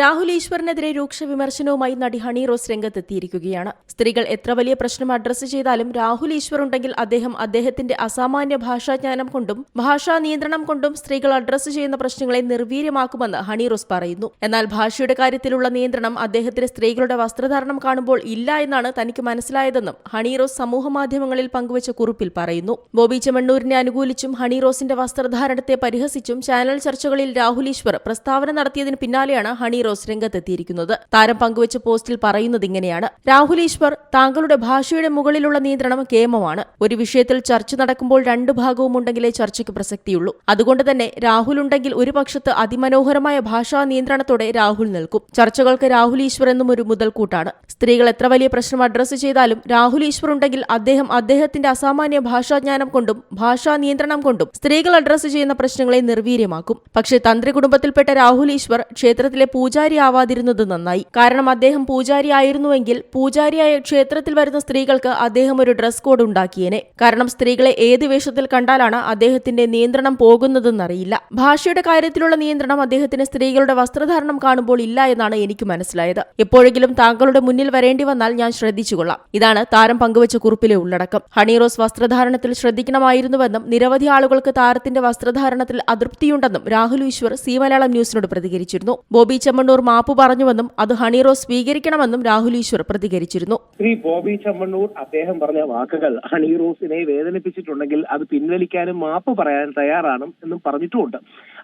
രാഹുൽ ഈശ്വറിനെതിരെ രൂക്ഷ വിമർശനവുമായി നടി ഹണി റോസ് രംഗത്തെത്തിയിരിക്കുകയാണ്. സ്ത്രീകൾ എത്ര വലിയ പ്രശ്നം അഡ്രസ്സ് ചെയ്താലും രാഹുൽ ഈശ്വർ ഉണ്ടെങ്കിൽ അദ്ദേഹം അദ്ദേഹത്തിന്റെ അസാമാന്യ ഭാഷാജ്ഞാനം കൊണ്ടും ഭാഷാ നിയന്ത്രണം കൊണ്ടും സ്ത്രീകൾ അഡ്രസ്സ് ചെയ്യുന്ന പ്രശ്നങ്ങളെ നിർവീര്യമാക്കുമെന്ന് ഹണി റോസ് പറയുന്നു. എന്നാൽ ഭാഷയുടെ കാര്യത്തിലുള്ള നിയന്ത്രണം അദ്ദേഹത്തിന് സ്ത്രീകളുടെ വസ്ത്രധാരണം കാണുമ്പോൾ ഇല്ല എന്നാണ് തനിക്ക് മനസ്സിലായതെന്നും ഹണി റോസ് സമൂഹമാധ്യമങ്ങളിൽ പങ്കുവച്ച കുറിപ്പിൽ പറയുന്നു. ബോബി ചെമ്മണ്ണൂരിനെ അനുകൂലിച്ചും ഹണി റോസിന്റെ വസ്ത്രധാരണത്തെ പരിഹസിച്ചും ചാനൽ ചർച്ചകളിൽ രാഹുൽ ഈശ്വർ പ്രസ്താവന നടത്തിയതിന് പിന്നാലെയാണ് ഹണി റോസ് രംഗത്തെത്തിയിരിക്കുന്നത്. താരം പങ്കുവച്ച പോസ്റ്റിൽ പറയുന്നത് ഇങ്ങനെയാണ്. രാഹുൽ ഈശ്വർ താങ്കളുടെ ഭാഷയുടെ മുകളിലുള്ള നിയന്ത്രണം കേമമാണ്. ഒരു വിഷയത്തിൽ ചർച്ച നടക്കുമ്പോൾ രണ്ട് ഭാഗവും ഉണ്ടെങ്കിലേ ചർച്ചയ്ക്ക് പ്രസക്തിയുള്ളൂ. അതുകൊണ്ട് തന്നെ രാഹുൽ ഉണ്ടെങ്കിൽ ഒരു പക്ഷത്ത് അതിമനോഹരമായ ഭാഷാ നിയന്ത്രണത്തോടെ രാഹുൽ നിൽക്കും. ചർച്ചകൾക്ക് രാഹുൽ ഈശ്വർ എന്നും ഒരു മുതൽക്കൂട്ടാണ്. സ്ത്രീകൾ എത്ര വലിയ പ്രശ്നം അഡ്രസ്സ് ചെയ്താലും രാഹുൽ ഈശ്വർ ഉണ്ടെങ്കിൽ അദ്ദേഹം അദ്ദേഹത്തിന്റെ അസാമാന്യ ഭാഷാജ്ഞാനം കൊണ്ടും ഭാഷാ നിയന്ത്രണം കൊണ്ടും സ്ത്രീകൾ അഡ്രസ്സ് ചെയ്യുന്ന പ്രശ്നങ്ങളെ നിർവീര്യമാക്കും. പക്ഷേ തന്ത്രി കുടുംബത്തിൽപ്പെട്ട രാഹുൽ ഈശ്വർ ക്ഷേത്രത്തിലെ പൂജാരി ആവാതിരുന്നത് നന്നായി. കാരണം അദ്ദേഹം പൂജാരി ആയിരുന്നുവെങ്കിൽ പൂജാരിയായ ക്ഷേത്രത്തിൽ വരുന്ന സ്ത്രീകൾക്ക് അദ്ദേഹം ഒരു ഡ്രസ് കോഡ് ഉണ്ടാക്കിയേനെ. കാരണം സ്ത്രീകളെ ഏത് വേഷത്തിൽ കണ്ടാലാണ് അദ്ദേഹത്തിന്റെ നിയന്ത്രണം പോകുന്നതെന്നറിയില്ല. ഭാഷയുടെ കാര്യത്തിലുള്ള നിയന്ത്രണം അദ്ദേഹത്തിന് സ്ത്രീകളുടെ വസ്ത്രധാരണം കാണുമ്പോൾ ഇല്ല എന്നാണ് എനിക്ക് മനസ്സിലായത്. എപ്പോഴെങ്കിലും താങ്കളുടെ മുന്നിൽ വരേണ്ടി വന്നാൽ ഞാൻ ശ്രദ്ധിച്ചുകൊള്ളാം. ഇതാണ് താരം പങ്കുവച്ച കുറിപ്പിലെ ഉള്ളടക്കം. ഹണിറോസ് വസ്ത്രധാരണത്തിൽ ശ്രദ്ധിക്കണമായിരുന്നുവെന്നും നിരവധി ആളുകൾക്ക് താരത്തിന്റെ വസ്ത്രധാരണത്തിൽ അതൃപ്തിയുണ്ടെന്നും രാഹുൽ ഈശ്വർ സി മലയാളം ന്യൂസിനോട് പ്രതികരിച്ചിരുന്നു. ബോബി ചെമ്മണ്ണൂർ മാപ്പ് പറഞ്ഞുവെന്നും അത് ഹണിറോ സ്വീകരിക്കണമെന്നും രാഹുൽ ഈശ്വർ പ്രതികരിച്ചിരുന്നു. ശ്രീ ബോബി ചമ്മണ്ണൂർ അദ്ദേഹം പറഞ്ഞ വാക്കുകൾ ഹണിറോസിനെ വേദനിപ്പിച്ചിട്ടുണ്ടെങ്കിൽ അത് പിൻവലിക്കാനും മാപ്പ് പറയാൻ തയ്യാറാണ് എന്നും പറഞ്ഞിട്ടുമുണ്ട്.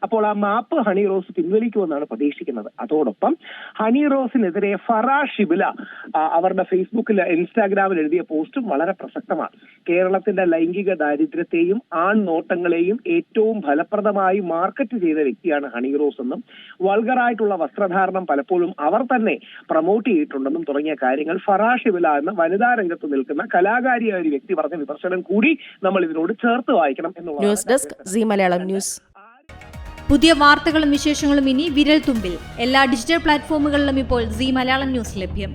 അപ്പോൾ ആ മാപ്പ് ഹണി റോസ് പിൻവലിക്കുമെന്നാണ് പ്രതീക്ഷിക്കുന്നത്. അതോടൊപ്പം ഹണി റോസിനെതിരെ ഫറ ഷിബില അവരുടെ ഫേസ്ബുക്കിൽ ഇൻസ്റ്റാഗ്രാമിൽ എഴുതിയ പോസ്റ്റും വളരെ പ്രസക്തമാണ്. കേരളത്തിന്റെ ലൈംഗിക ദാരിദ്ര്യത്തെയും ആൺ നോട്ടങ്ങളെയും ഏറ്റവും ഫലപ്രദമായി മാർക്കറ്റ് ചെയ്ത വ്യക്തിയാണ് ഹണി റോസ് എന്നും വൾഗറായിട്ടുള്ള വസ്ത്രധാരണം പലപ്പോഴും അവർ തന്നെ പ്രൊമോട്ട് ചെയ്തിട്ടുണ്ടെന്നും തുടങ്ങിയ കാര്യങ്ങൾ ഫറാഷ് വില എന്ന വനിതാ രംഗത്ത് നിൽക്കുന്ന കലാകാരിയായ ഒരു വ്യക്തി പറഞ്ഞ വിമർശനം കൂടി നമ്മൾ ഇതിനോട് ചേർത്ത് വായിക്കണം news desk C Malayalam news. പുതിയ വാർത്തകളും വിശേഷങ്ങളും ഇനി വിരൽ തുമ്പിൽ. എല്ലാ ഡിജിറ്റൽ പ്ലാറ്റ്ഫോമുകളിലും ഇപ്പോൾ സി മലയാളം ന്യൂസ് ലഭ്യം.